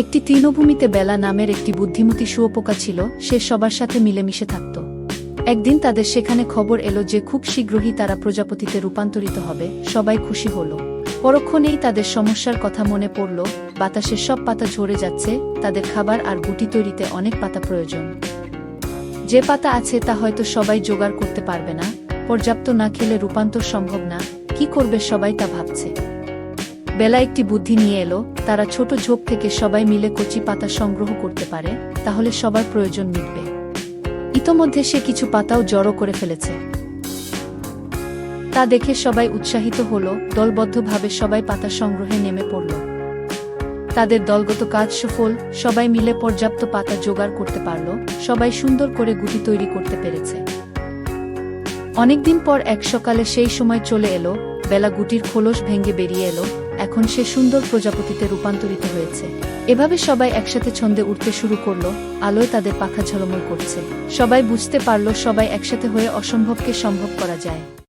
একটি তৃণভূমিতে বেলা নামের একটি বুদ্ধিমতী শুয়োপোকা ছিল, সে সবার সাথে মিলেমিশে থাকত। একদিন তাদের সেখানে খবর এলো যে খুব শীঘ্রই তারা প্রজাপতিতে রূপান্তরিত হবে, সবাই খুশি হল। পরক্ষণেই তাদের সমস্যার কথা মনে পড়ল, বাতাসের সব পাতা ঝরে যাচ্ছে, তাদের খাবার আর গুটি তৈরিতে অনেক পাতা প্রয়োজন। যে পাতা আছে তা হয়তো সবাই জোগাড় করতে পারবে না, পর্যাপ্ত না খেলে রূপান্তর সম্ভব না, কি করবে সবাই তা ভাবছে। বেলা একটি বুদ্ধি নিয়ে এলো, তারা ছোট ঝোপ থেকে সবাই মিলে কচি পাতা সংগ্রহ করতে পারে, তাহলে সবার প্রয়োজন মিটবে। ইতোমধ্যে সে কিছু পাতাও জড়ো করে ফেলেছে। তা দেখে সবাই উৎসাহিত হল, দলবদ্ধভাবে সবাই পাতা সংগ্রহে নেমে পড়ল। তাদের দলগত কাজ সফল, সবাই মিলে পর্যাপ্ত পাতা জোগাড় করতে পারল, সবাই সুন্দর করে গুটি তৈরি করতে পেরেছে। অনেকদিন পর এক সকালে সেই সময় চলে এলো, বেলা গুটির খোলস ভেঙে বেরিয়ে এলো এখন সে সুন্দর প্রজাপতিতে রূপান্তরিত হয়েছে। এভাবে সবাই একসাথে ছন্দে উঠতে শুরু করল, আলোয় তাদের পাখা ঝলমল করছে। সবাই বুঝতে পারল সবাই একসাথে হয়ে অসম্ভবকে সম্ভব করা যায়।